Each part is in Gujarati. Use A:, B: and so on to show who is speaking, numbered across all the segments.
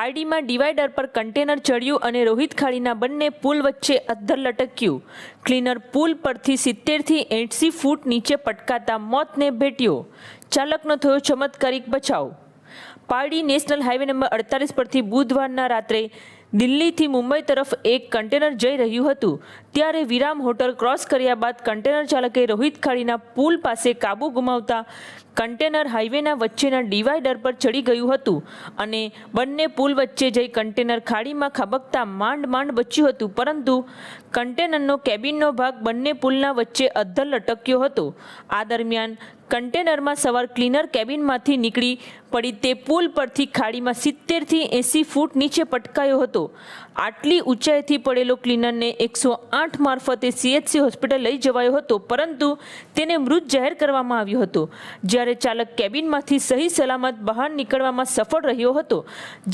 A: પારડીમાં ડિવાઈડર પર કન્ટેનર ચડ્યું અને રોહિત ખાડીના બંને પુલ વચ્ચે અદ્ધર લટક્યું. ક્લીનર પુલ પરથી સિત્તેરથી એંશી ફૂટ નીચે પટકાતા મોતને ભેટ્યો. ચાલકનો થયો ચમત્કારિક બચાવ. પારડી નેશનલ હાઈવે નંબર અડતાલીસ પરથી બુધવારના રાત્રે દિલ્હીથી મુંબઈ તરફ એક કન્ટેનર જઈ રહ્યું હતું. ત્યારે વિરામ હોટલ ક્રોસ કર્યા બાદ કન્ટેનર ચાલકે રોહિત ખાડીના પુલ પાસે કાબુ ગુમાવતા કન્ટેનર હાઈવેના વચ્ચેના ડિવાઈડર પર ચડી ગયું હતું અને બંને પુલ વચ્ચે જઈ કન્ટેનર ખાડીમાં ખાબકતા માંડ માંડ બચ્યું હતું, પરંતુ કન્ટેનરનો કેબિનનો ભાગ બંને પુલના વચ્ચે અધ્ધર લટક્યો હતો. આ દરમિયાન કન્ટેનરમાં સવાર ક્લીનર કેબિનમાંથી નીકળી પડી તે પુલ પરથી ખાડીમાં સિત્તેરથી એંસી ફૂટ નીચે પટકાયો હતો. આટલી ઊંચાઈથી પડેલો ક્લીનરને એકસો આઠ મારફતે સીએચસી હોસ્પિટલ લઈ જવાયો હતો, પરંતુ તેને મૃત જાહેર કરવામાં આવ્યો હતો. જ્યારે ચાલક કેબિનમાંથી સહી સલામત બહાર નીકળવામાં સફળ રહ્યો હતો,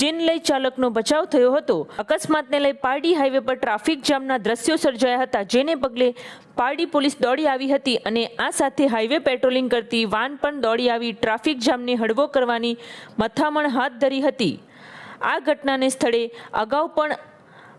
A: જેને લઈ ચાલકનો બચાવ થયો હતો. અકસ્માતને લઈ પારડી હાઈવે પર ટ્રાફિક જામના દ્રશ્યો સર્જાયા હતા, જેને પગલે પારડી પોલીસ દોડી આવી હતી અને આ સાથે હાઈવે પેટ્રોલિંગ કરતી વાન પણ દોડી આવી ટ્રાફિક જામને હળવો કરવાની મથામણ હાથ ધરી હતી. આ ઘટનાને સ્થળે અગાઉ પણ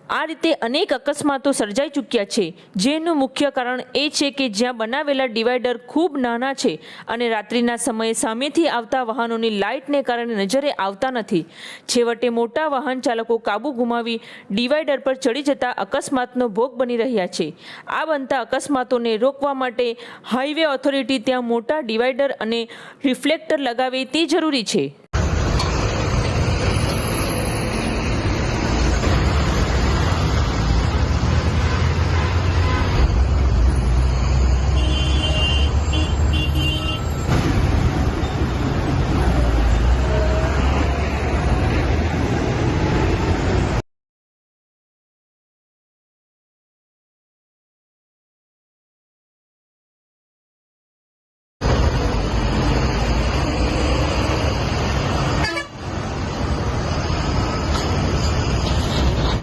A: આ રીતે અનેક અકસ્માતો સર્જાઈ ચૂક્યા છે. જેનું મુખ્ય કારણ એ છે કે જ્યાં બનાવેલા ડિવાઈડર ખૂબ નાના છે અને રાત્રિના સમયે સામેથી આવતા વાહનોની લાઇટને કારણે નજરે આવતા નથી. છેવટે મોટા વાહન ચાલકો કાબુ ગુમાવી ડિવાઈડર પર ચડી જતા અકસ્માતનો ભોગ બની રહ્યા છે. આ બનતા અકસ્માતોને રોકવા માટે હાઈવે ઓથોરિટી ત્યાં મોટા ડિવાઈડર અને રિફ્લેક્ટર લગાવે તે જરૂરી છે.